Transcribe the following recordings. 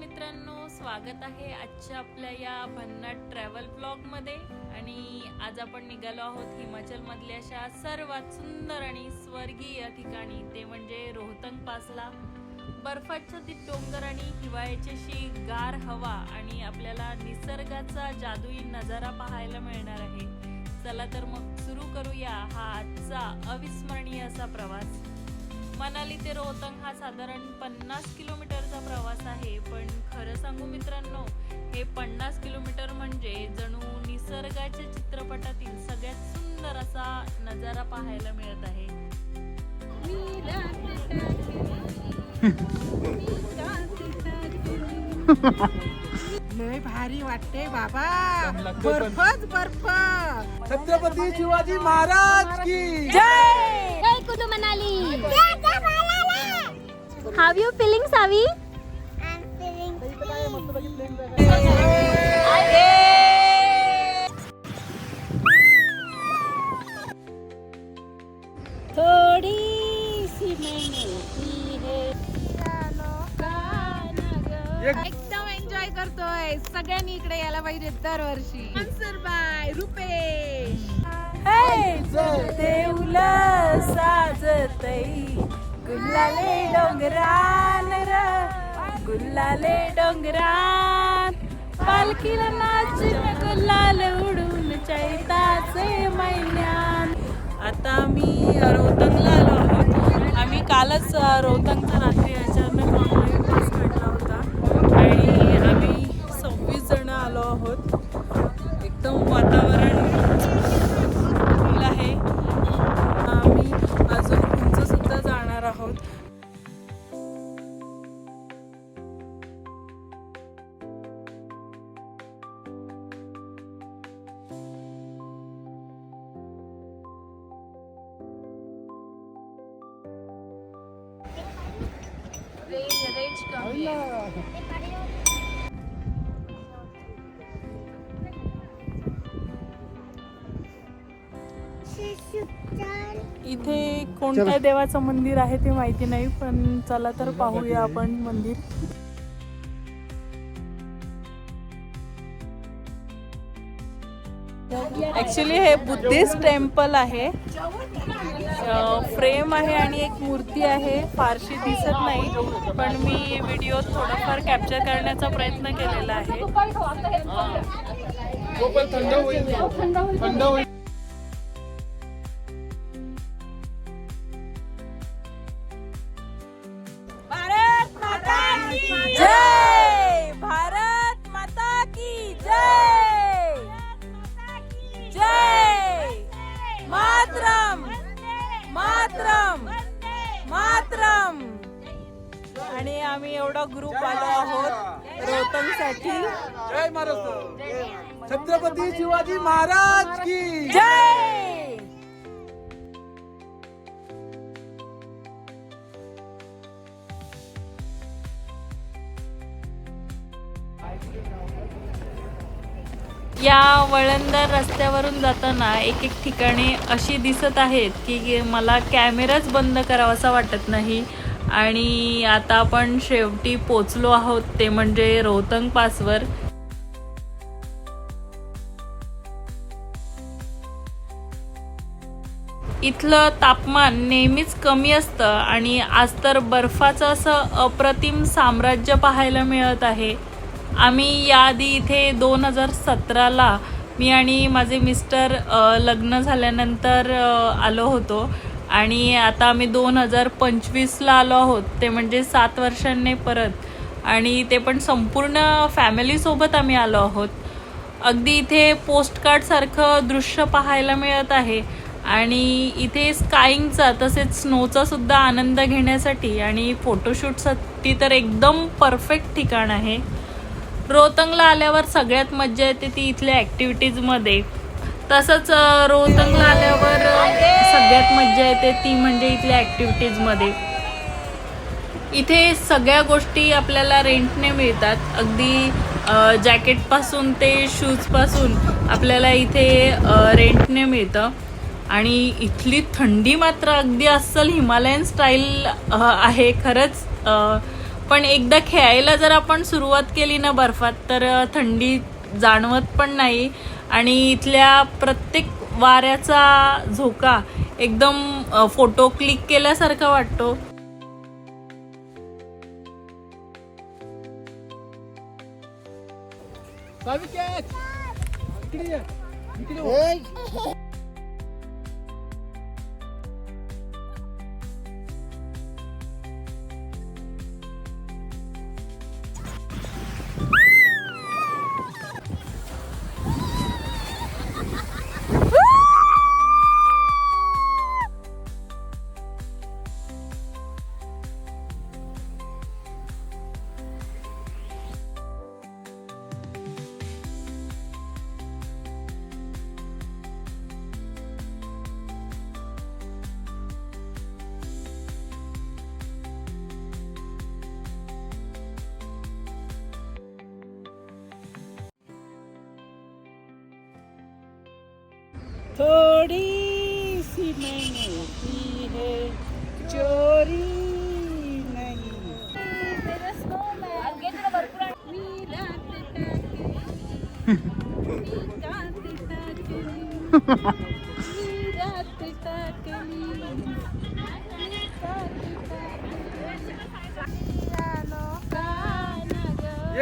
मित्रांनो स्वागत आहे आजच्या आपल्या या भन्नाट ट्रॅव्हल ब्लॉगमध्ये आणि आज आपण निघालो आहोत हिमाचलमधल्या अशा सर्वात सुंदर आणि स्वर्गीय ठिकाणी. ते म्हणजे रोहतंग पासला. बर्फाच्छादित डोंगर आणि हिवाळ्याची गार हवा आणि आपल्याला निसर्गाचा जादुई नजारा पाहायला मिळणार आहे. चला तर मग सुरू करूया हा आजचा अविस्मरणीय असा प्रवास. मनाली ते रोहतंग हा साधारण पन्नास किलोमीटरचा प्रवास आहे. पण खरं सांगू मित्रांनो हे पन्नास किलोमीटर म्हणजे जणू निसर्गाच्या चित्रपटातील सगळ्यात सुंदर असा नजारा पाहायला मिळत आहे. लय भारी वाटते बाबा. बर्फच बर्फ छत्रपती शिवाजी महाराज की. Jai Kudu Manali. How you feeling, Savi? थोडी सी एकदम एन्जॉय करतोय. सगळ्यांनी इकडे यायला पाहिजे दरवर्षी. मानसर बाय रुपेश देऊल साजतई गुल्लाले डोंगरान र गुल्लाले डोंगरान. पालखीला नाचून गुल्लाल उडून चैताचे महिन्यान आता आम्ही रोहतंगला आलो आहोत. आम्ही कालच रोहतंगचा रात्री अचानक इथे कोणत्या देवाचं मंदिर आहे ते माहिती नाही पण चला तर पाहूया आपण मंदिर. ऍक्च्युली हे बुद्धिस्ट टेम्पल आहे. फ्रेम आहे आणि एक मूर्ती आहे. फारशी दिसत नाही पण मी व्हिडिओ थोडाफार कॅप्चर करण्याचा प्रयत्न केलेला आहे. रोहतंगसाठी जय महाराष्ट्र. छत्रपती शिवाजी महाराज की जय. या वळणदार रस्त्यावरून जाताना एक एक ठिकाणे अशी दिसत आहेत की मला कॅमेराच बंद करावासा वाटत नाही. आणि आता आपण शेवटी पोचलो आहोत ते म्हणजे रोहतंग पासवर. इथलं तापमान नेहमीच कमी असतं आणि आज तर बर्फाचं असं अप्रतिम साम्राज्य पाहायला मिळत आहे. आम्ही याआधी इथे दोन हजार सतराला मी आणि माझे मिस्टर लग्न झाल्यानंतर आलो होतो. आणि आता आम्ही दोन हजार पंचवीसला आलो आहोत. ते म्हणजे सात वर्षांनी परत. आणि ते पण संपूर्ण फॅमिलीसोबत आम्ही आलो आहोत. अगदी इथे पोस्टकार्डसारखं दृश्य पाहायला मिळत आहे. आणि इथे स्काईंगचा तसेच स्नोचा सुद्धा आनंद घेण्यासाठी आणि फोटोशूटसाठी तर एकदम परफेक्ट ठिकाण आहे. रोहतंगला आल्यावर सगळ्यात मज्जा येते ती इथल्या ॲक्टिव्हिटीजमध्ये तसंच रोहतंगला आल्यावर सगळ्यात मज्जा येते ती म्हणजे इथल्या ॲक्टिव्हिटीजमध्ये इथे सगळ्या गोष्टी आपल्याला रेंटने मिळतात. अगदी जॅकेटपासून ते शूजपासून आपल्याला इथे रेंटने मिळतं. आणि इथली थंडी मात्र अगदी अस्सल हिमालयन स्टाईल आहे खरंच. पण एकदा खेळायला जर आपण सुरुवात केली ना बर्फात तर थंडी जाणवत पण नाही. आणि इथल्या प्रत्येक वाऱ्याचा झोका एकदम फोटो क्लिक केल्यासारखा वाटतो. थोड़ी सी मैंने की है चोरी नहीं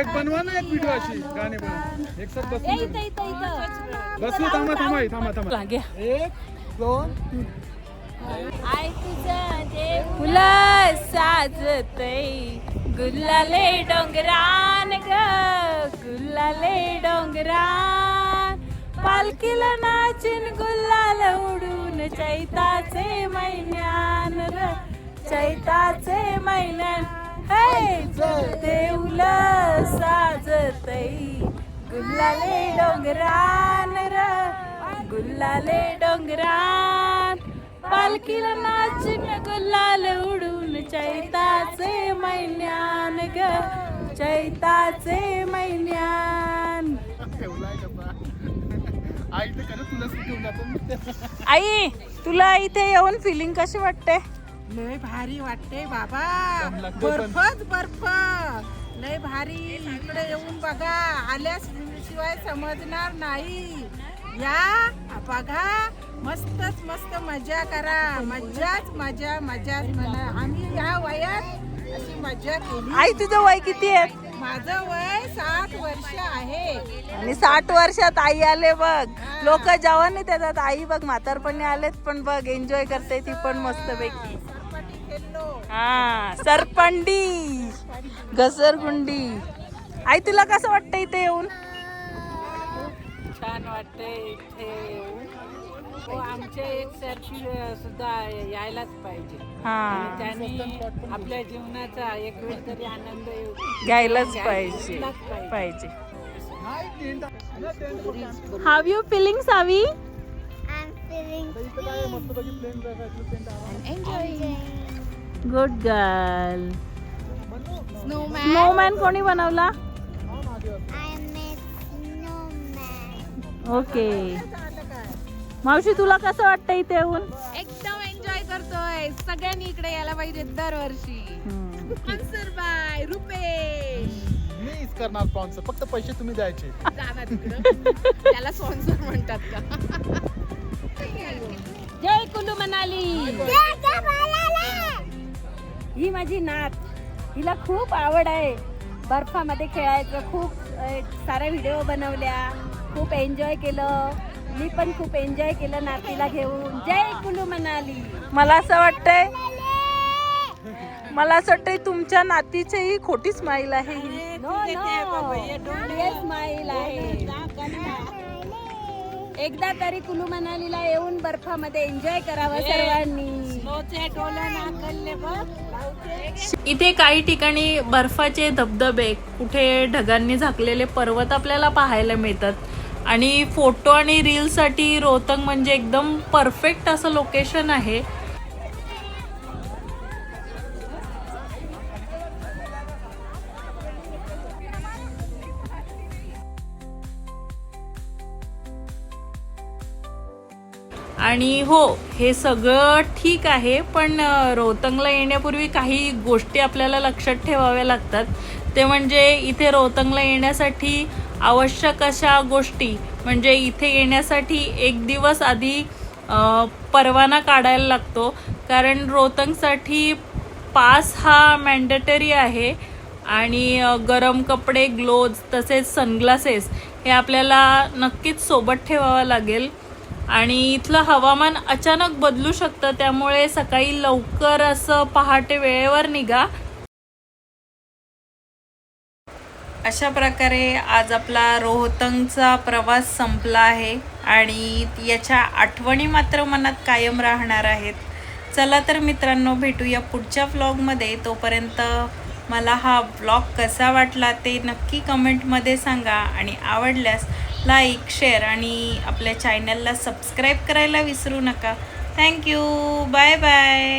एक बनवा ना एक व्हिडिओ अशी गाणे बनवा. एक साथ बसून बसू थांबा थांबा हे, थांबा थांबा. घ्या एक दोन आय तुझं फुलं साजतय गुल्लाले डोंगरान ग गुल्लाले डोंगरान. पालखीला नाचिन गुल्लाल उडून चैताचे मैन्यान र चैताचे मैन्यान. हे देऊल साजतई गुल्लाले डोंगरान र गुल्लाले डोंगरान पालखीला न गुल्लाल उडून चैताचे मैन्यान ग चैताचे मैन्यान आई तुला आई तुला इथे येऊन फिलिंग कशी वाटते? लय भारी वाटते बाबा. बर्फच बर्फ लय भारी. इकडे येऊन बघा. आल्यास शिवाय समजणार नाही. या बघा. मस्तच मस्त मजा करा. मजाच मजा मजाच म्हणा. आम्ही ह्या वयात अशी मजा केली. आई तुझं वय किती आहे? माझं वय सात वर्ष आहे. आणि साठ वर्षात आई आले बघ. लोक जवानी देतात. आई बघ म्हातारपणी आलेत पण बघ एन्जॉय करते ती पण मस्त पैकी हा सरपंडी घसरगुंडी. आई तुला कसं वाटतं इथे येऊन? छान वाटते इथे येऊन. हो आमच्या एक सरशी सुद्धा यायलाच पाहिजे. हा. त्यांनी आपल्या जीवनाचा एक वेळ तरी आनंद येऊ- घ्यायलाच पाहिजे. पाहिजे. How you feeling Savi I'm feeling आहे. enjoying. Good girl snowman snowman कोणी बनवला? हा. ओके मावशी तुला कसं वाटतं इथे येऊन? एकदम एन्जॉय करतोय. सगळ्यांनी इकडे यायला पाहिजे दरवर्षी. अन्सर बाय रुपेश मीच करणार स्पॉन्सर फक्त पैसे तुम्ही द्यायचे. जाणार तिकडं. त्याला स्पॉन्सर म्हणतात का? जय कुलू मनाली. ही माझी नात. हिला खूप आवड आहे. बर्फामध्ये खेळायचं. खूप साऱ्या व्हिडिओ बनवल्या. खूप एन्जॉय केलं. मी पण खूप एन्जॉय केलं नातीला घेऊन. जय कुलू मनाली. मला असं वाटतंय मला असं वाटतंय तुमच्या नातीची ही. खोटी स्माईल आहे ही. नो नो रिअल स्माईल आहे. एकदा तरी कुलू मनालीला येऊन बर्फामध्ये एन्जॉय करावं सर्वांनी. इथे काही ठिकाणी बर्फाचे धबधबे कुठे ढगांनी झाकलेले पर्वत आपल्याला पाहायला मिळतात. आणि फोटो आणि रीलसाठी रोहतंग म्हणजे एकदम परफेक्ट असं लोकेशन आहे. आणि हो हे सगळं ठीक आहे पण रोहतंगला येण्यापूर्वी काही गोष्टी आपल्याला लक्षात ठेवाव्या लागतात. ते म्हणजे इथे रोहतंगला येण्यासाठी आवश्यक अशा गोष्टी म्हणजे इथे येण्यासाठी एक दिवस आधी परवाना काढायला लागतो. कारण रोहतंगसाठी पास हा मॅन्डेटरी आहे आणि गरम कपडे ग्लोव्ज तसेच सनग्लासेस हे आपल्याला नक्कीच सोबत ठेवावं लागेल. आणि इथलं हवामान अचानक बदलू शकतं त्यामुळे सकाळी लवकर असं पहाटे वेळेवर निघा. अशा प्रकारे आज आपला रोहतंगचा प्रवास संपला आहे आणि याच्या आठवणी मात्र मनात कायम राहणार आहेत. चला तर मित्रांनो भेटूया पुढच्या व्लॉगमध्ये तोपर्यंत मला हा व्लॉग कसा वाटला ते नक्की कमेंटमध्ये सांगा आणि आवडल्यास लाईक शेअर आणि आपल्या चॅनलला सबस्क्राईब करायला विसरू नका. Thank you bye bye.